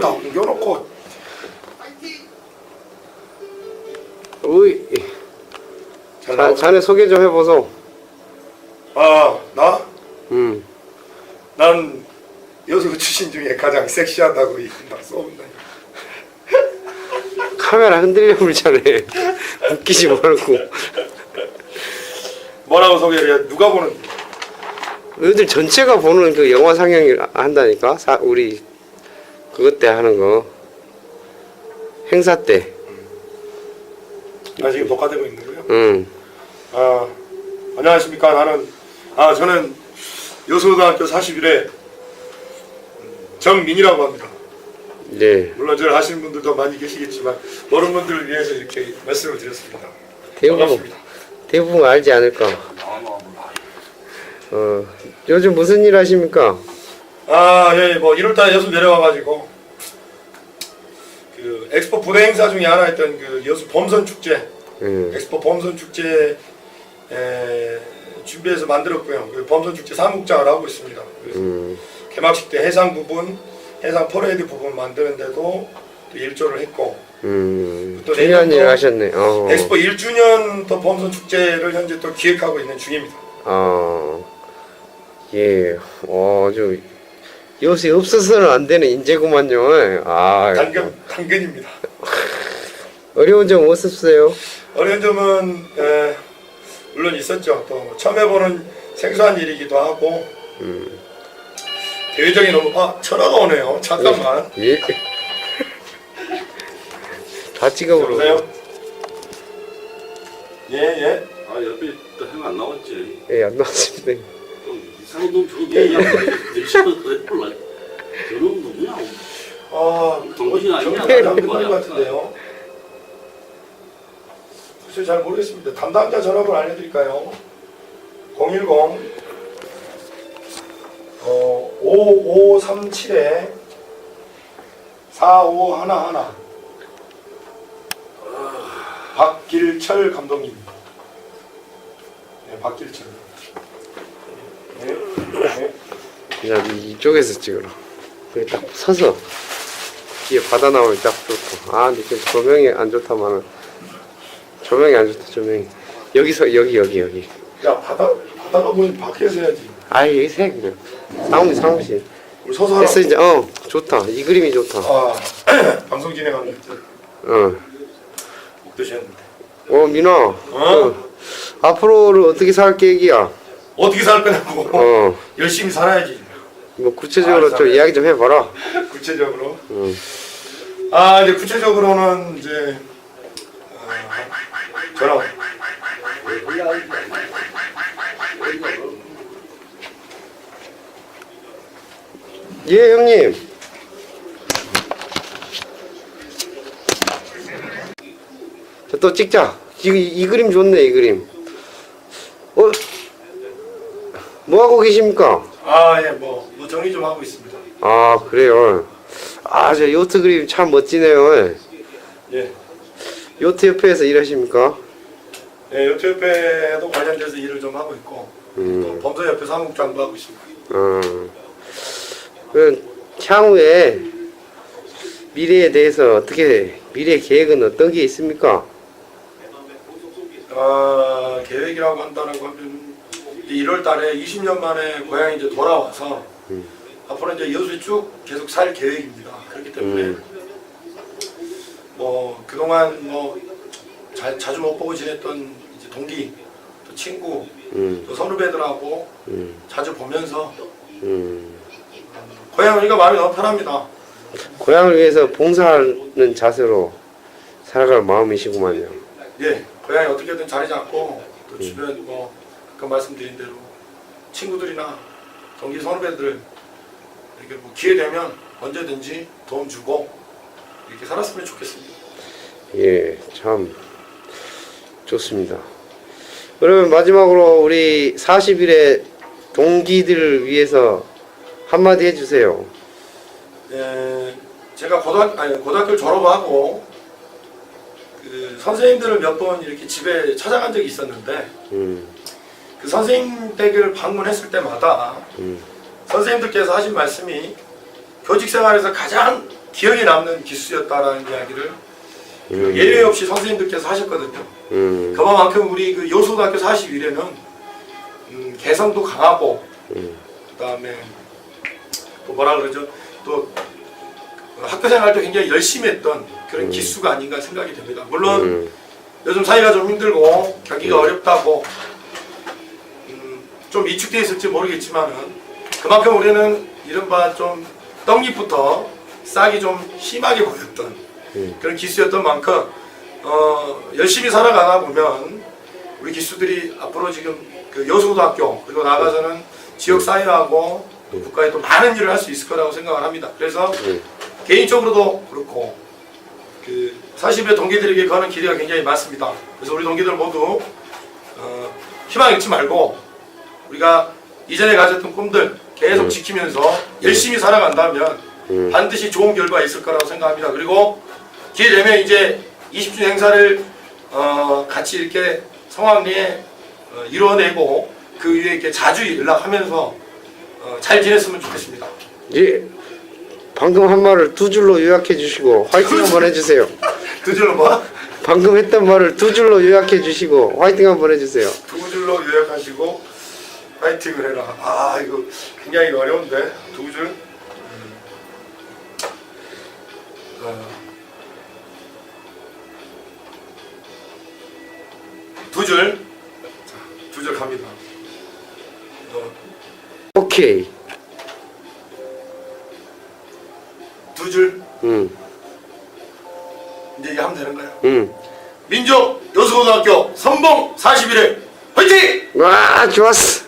다 옮겨놓고 우이 잘 자, 나오. 자네 소개 좀 해보소 아, 나? 음 난 여수 출신 중에 가장 섹시하다고 이나 쏘는다. 카메라 흔들려 불자네 웃기지 말고 뭐라고 소개를 해? 누가 보는? 너희들 전체가 보는 그 영화 상영을 한다니까 사, 우리 그것 때 하는 거 행사 때나 지금 녹화되고 있는 거예요? 응. 아, 안녕하십니까. 나는 아 저는 여수고등학교 41회 정민이라고 합니다. 네 물론 저를 아시는 분들도 많이 계시겠지만 모르는 분들을 위해서 이렇게 말씀을 드렸습니다. 대부분 반갑습니다. 대부분 알지 않을까 어 요즘 무슨 일 하십니까 아, 예, 뭐 1월달에 여수 내려와가지고 그 엑스포 부대 행사 중에 하나였던 그 여수 범선 축제, 응. 엑스포 범선 축제 에, 준비해서 만들었고요. 그 범선 축제 사무국장을 하고 있습니다. 그래서 음. 개막식 때 해상 부분, 해상 퍼레이드 부분 만드는데도 또 일조를 했고 음, 또 중요한 내년도 일 하셨네. 어. 엑스포 1주년 또 범선 축제를 현재 또 기획하고 있는 중입니다. 어. 예. 어, 저 요새 없어서는 안 되는 인재구만요. 아. 당근 당근입니다. 어려운 점 없었어요? 어려운 점은 에, 물론 있었죠. 또 처음 해보는 생소한 일이기도 하고 음. 대외적인 너무 아 전화가 오네요. 잠깐만. 예. 다 찍어보러. 여보세요? 예 예. 아 옆에 또 형 안 나왔지. 예, 안 나왔습니다. 저거 얘기하고 열심히 해볼라. 저놈 누구냐? 아 정신이 아니냐? 정말 것 같은데요. 글쎄 잘 모르겠습니다. 담당자 전화번호 알려드릴까요? 010 어, 5537에 4511 박길철 감독님. 네, 박길철. 야, 이쪽에서 찍어라. 여기 딱 서서 뒤에 바다 나오면 딱 좋고. 아, 근데 지금 조명이 안 좋다마는 조명이 안 좋다. 조명이. 여기서 여기 여기 여기. 야 바다 바다가 보니 밖에서 해야지. 아, 여기서 해 그냥. 사무실 사무실. 우리 서서 하라. 됐어 이제. 어, 좋다. 이 그림이 좋다. 아 방송 진행하는 어. 못 드셨는데. 어, 민아. 어. 앞으로를 어떻게 살 계획이야? 어떻게 살 거냐고. 어. 열심히 살아야지. 뭐 구체적으로 아, 좀 살- 이야기 좀 해봐라. 구체적으로. 응. 아 이제 구체적으로는 이제 아, 저랑 예, 형님. 저또 찍자. 이, 이 그림 좋네, 이 그림. 어? 뭐 하고 계십니까? 아 예뭐 뭐 정리 좀 하고 있습니다. 아, 그래요. 아, 저 요트 그림 참 멋지네요. 예. 요트 협회에서 일하십니까? 예, 요트 협회도 관련돼서 일을 좀 하고 있고 음. 또 범죄 협회 사무국장도 하고 있습니다. 어. 그 향후에 미래에 대해서 어떻게 미래 계획은 어떤 게 있습니까? 아 계획이라고 한다라고 하면 1월 달에 20년 만에 고향에 이제 돌아와서 음. 앞으로 이제 여수에 쭉 계속 살 계획입니다. 그렇기 때문에 음. 뭐 그동안 뭐 자, 자주 못 보고 지냈던 이제 동기, 또 친구, 음, 또 선후배들하고 음, 자주 보면서 음. 고향 오니까 마음이 너무 편합니다. 고향을 위해서 봉사하는 자세로 살아갈 마음이시구만요. 예, 고향에 어떻게든 자리 잡고 또 주변 뭐 아까 말씀드린 대로 친구들이나 동기 선후배들 이렇게 뭐 기회 되면 언제든지 도움 주고 이렇게 살았으면 좋겠습니다. 예, 참 좋습니다. 그러면 마지막으로 우리 40일의 동기들을 위해서 한마디 해주세요. 예, 제가 고등학 아니 고등학교 졸업하고 그 선생님들을 몇 번 이렇게 집에 찾아간 적이 있었는데 음, 그 선생님 댁을 방문했을 때마다 음, 선생님들께서 하신 말씀이 교직 생활에서 가장 기억에 남는 기수였다라는 이야기를 그 음. 예외 없이 선생님들께서 하셨거든요. 음. 그만큼 우리 그 여수고등학교 41에는 음, 개성도 강하고 음. 그다음에 또 뭐라 그러죠 또 학교 생활도 굉장히 열심히 했던 그런 기수가 아닌가 생각이 됩니다. 물론 음. 요즘 사이가 좀 힘들고 경기가 어렵다고 음, 좀 위축되어 있을지 모르겠지만은 그만큼 우리는 이른바 좀 떡잎부터 싹이 좀 심하게 보였던 음. 그런 기수였던 만큼 어, 열심히 살아가다 보면 우리 기수들이 앞으로 지금 그 여수고등학교 그리고 나가서는 지역 사회하고 또 국가에 또 많은 일을 할 수 있을 거라고 생각을 합니다. 그래서 음. 개인적으로도 그렇고 그 40의 동기들에게 거는 기대가 굉장히 많습니다. 그래서 우리 동기들 모두 어, 희망 잃지 말고 우리가 이전에 가졌던 꿈들 계속 음. 지키면서 열심히 살아간다면 음. 반드시 좋은 결과 있을 거라고 생각합니다. 그리고 기회 되면 이제 20주년 행사를 어, 같이 이렇게 성황리에 어, 이뤄내고 그 위에 이렇게 자주 연락하면서 어, 잘 지냈으면 좋겠습니다. 예. 방금 한 말을 두 줄로 요약해 주시고 화이팅 한번 해주세요. 두 줄로 뭐? 방금 했던 말을 두 줄로 요약해 주시고 화이팅 한번 해주세요. 두 줄로 요약하시고 파이팅을 해라. 아 이거 굉장히 어려운데 두 줄. 음. 어. 두 줄. 두줄 갑니다. 어, 오케이. 두 줄. 음. 이제 이게 하면 되는 거야. 음. 민족 여수고등학교 선봉 41회 화이팅! 와 좋았어.